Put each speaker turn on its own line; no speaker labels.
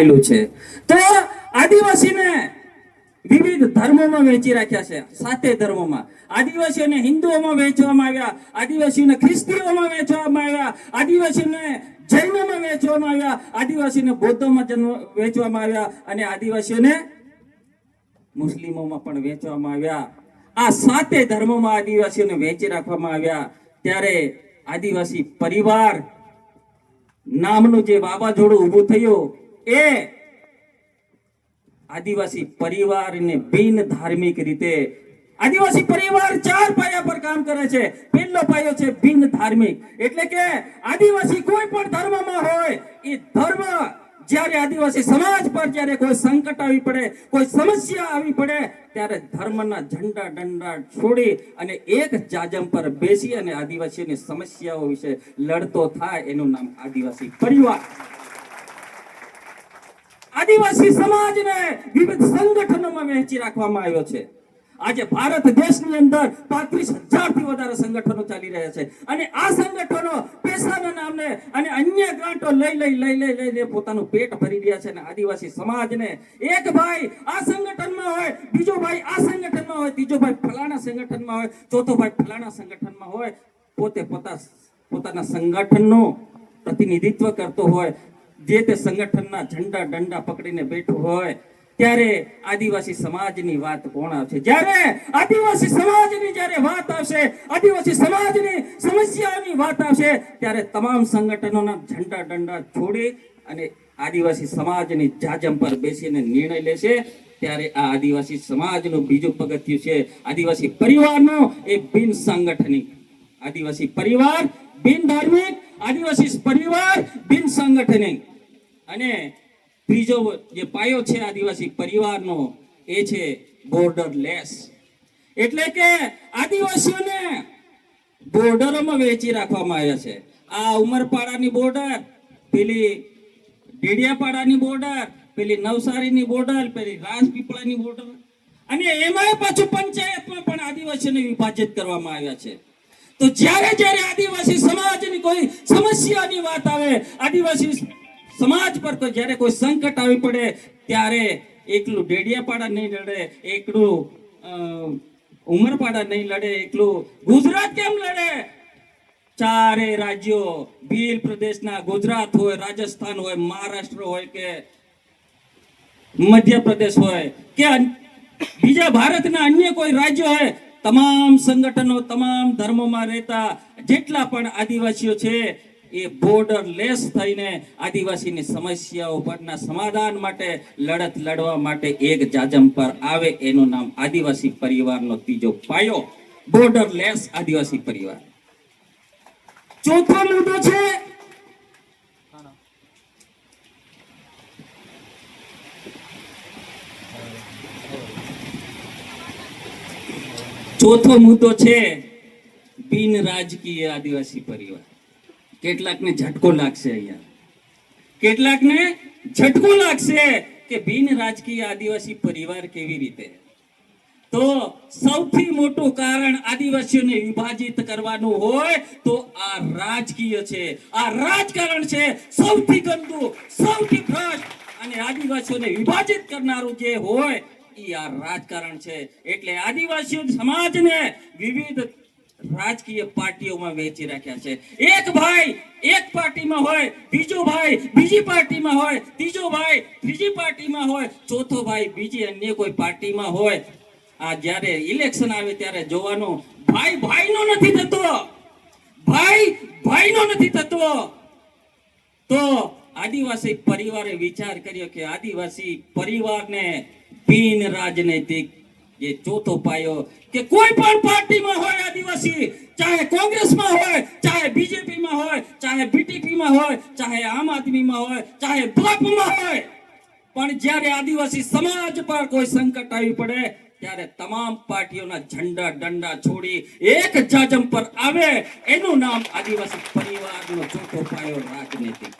આવેલું છે. તો આદિવાસીને વિવિધ ધર્મોમાં વહેંચી રાખ્યા છે. સાતે ધર્મોમાં. આદિવાસીઓને હિન્દુઓમાં વહેંચવામાં આવ્યા, આદિવાસીઓને ખ્રિસ્તીઓમાં વહેંચવામાં આવ્યા, આદિવાસીઓને જૈનોમાં વહેંચવામાં આવ્યા આદિવાસીને બૌદ્ધોમાં જન્મ, વહેંચવામાં આવ્યા અને આદિવાસીઓને મુસ્લિમોમાં પણ વહેંચવામાં આવ્યા. આ સાતે ધર્મોમાં આદિવાસીઓને વહેંચી રાખવામાં આવ્યા. ત્યારે આદિવાસી પરિવાર નામનું જે વાવાઝોડું ઊભું થયું એ આદિવાસી પરિવારને બિન ધાર્મિક રીતે આદિવાસી પરિવાર ચાર પાયા પર કામ કરે છે. પહેલો પાયો છે બિન ધાર્મિક. એટલે કે આદિવાસી કોઈ પણ ધર્મમાં હોય, એ ધર્મ જ્યારે આદિવાસી સમાજ પર જ્યારે કોઈ સંકટ આવી પડે, કોઈ સમસ્યા આવી પડે, ત્યારે ધર્મના ઝંડા ડંડા છોડી અને એક જાજમ પર બેસી અને આદિવાસીઓની સમસ્યાઓ વિશે લડતો થાય, એનું નામ આદિવાસી પરિવાર. આદિવાસી સમાજને વિવિધ સંગઠનોમાં વહેંચી રાખવામાં આવ્યો છે. આજે ભારત દેશની અંદર પાંત્રીસ હજારથી વધારે સંગઠનો ચાલી રહ્યા છે. અને આ સંગઠનો પૈસાના નામને અને અન્ય ગ્રાન્ટો લઈ લઈ લઈ લઈ લઈ લઈ પોતાનું પેટ ભરી રહ્યા છે અને આદિવાસી સમાજને એક ભાઈ આ સંગઠનમાં હોય, બીજો ભાઈ આ સંગઠનમાં હોય, ત્રીજો ભાઈ ફલાણા સંગઠનમાં હોય, ચોથો ભાઈ ફલાણા સંગઠનમાં હોય, પોતે પોતા, પોતાના સંગઠનનો પ્રતિનિધિત્વ કરતો હોય જે તે સંગઠનના ઝંડા દંડા પકડીને બેઠો હોય, ત્યારે આદિવાસી સમાજની વાત કોણ આવશે? જ્યારે આદિવાસી સમાજની જ્યારે વાત આવશે, આદિવાસી સમાજની સમસ્યાઓની વાત આવશે, ત્યારે તમામ સંગઠનોના ઝંડા દંડા છોડી અને આદિવાસી સમાજની જાજમ પર બેસીને નિર્ણય લેશે. ત્યારે આ આદિવાસી સમાજનું બીજું પગથિયું છે આદિવાસી પરિવારનો. એ બિન સાંગઠનિક. આદિવાસી પરિવાર, બિન ધાર્મિક, આદિવાસી પરિવાર બિન સંગઠનિક અને ત્રીજો જે પાયો છે આદિવાસી પરિવારનો, એ છે બોર્ડર લેસ એટલે કે આદિવાસીઓને બોર્ડરોમાં વેચી રાખવામાં આવ્યા છે. આ ઉમરપાડાની બોર્ડર, પેલી ડેડિયાપાડાની બોર્ડર, પેલી નવસારીની બોર્ડર, પેલી રાજપીપળાની બોર્ડર. અને એમાંય પાછું પંચાયતમાં પણ આદિવાસીઓને વિભાજિત કરવામાં આવ્યા છે. તો જ્યારે જ્યારે આદિવાસી સમાજની કોઈ સમસ્યાની વાત આવે, આદિવાસી સમાજ પર તો જ્યારે કોઈ સંકટ આવી પડે, ત્યારે એકલું ડેડિયાપાડા નહીં લડે, એકલું ઉમરપાડા નહીં લડે, એકલું ગુજરાત કેમ લડે? ચારે રાજ્યો, ભીલ પ્રદેશના ગુજરાત હોય, રાજસ્થાન હોય, મહારાષ્ટ્ર હોય કે મધ્યપ્રદેશ હોય, કે બીજા ભારતના અન્ય કોઈ રાજ્યો હોય તમામ સંગઠનો, તમામ ધર્મોમાં રહેતા જેટલા પણ આદિવાસીઓ છે, એ બોર્ડર લેસ થઈને આદિવાસીની સમસ્યાઓ પરના સમાધાન માટે લડત લડવા માટે એક જાજમ પર આવે. એનું નામ આદિવાસી પરિવારનો ત્રીજો પાયો. બોર્ડર લેસ આદિવાસી પરિવાર. ચોથો મુદ્દો છે ચોથો મુદ્દો છે બિન રાજકીય આદિવાસી પરિવાર. કેટલાકને ઝટકો લાગશે અહીંયા. કેટલાકને ઝટકો લાગશે કે બિન રાજકીય આદિવાસી પરિવાર કેવી રીતે? તો સૌથી મોટું કારણ આદિવાસીઓને વિભાજિત કરવાનું હોય તો આ રાજકીય છે. આ રાજકારણ છે સૌથી ગંદુ, સૌથી ભ્રષ્ટ અને આદિવાસીઓને વિભાજિત કરનારું જે હોય આ રાજકારણ છે. એટલે આદિવાસી સમાજને વિવિધ રાજકીય પાર્ટીઓમાં વહેંચી રાખ્યા છે. એક ભાઈ એક પાર્ટીમાં હોય, બીજો ભાઈ બીજી પાર્ટીમાં હોય, ત્રીજો ભાઈ ત્રીજી પાર્ટીમાં હોય, ચોથો ભાઈ બીજી અન્ય કોઈ પાર્ટીમાં હોય. આ જ્યારે ઇલેક્શન આવે ત્યારે જોવાનું ભાઈ ભાઈનો નથી થતો. ભાઈ ભાઈનો નથી થતો. તો આદિવાસી પરિવારે વિચાર કર્યો કે આદિવાસી પરિવારને બિન રાજનૈતિક જે ચોથો પાયો કે કોઈ પણ પાર્ટીમાં હોય આદિવાસી, ચાહે કોંગ્રેસમાં હોય, ચાહે બીજેપીમાં હોય, ચાહે બીટીપીમાં હોય, ચાહે આમ આદમીમાં હોય, ચાહે બ્લોકમાં હોય. પણ જ્યારે આદિવાસી સમાજ પર કોઈ સંકટ આવી પડે, ત્યારે તમામ પાર્ટીઓના ઝંડા ડંડા છોડી એક જાજમ પર આવે. એનું નામ આદિવાસી પરિવારનો ચોથો પાયો રાજનીતિ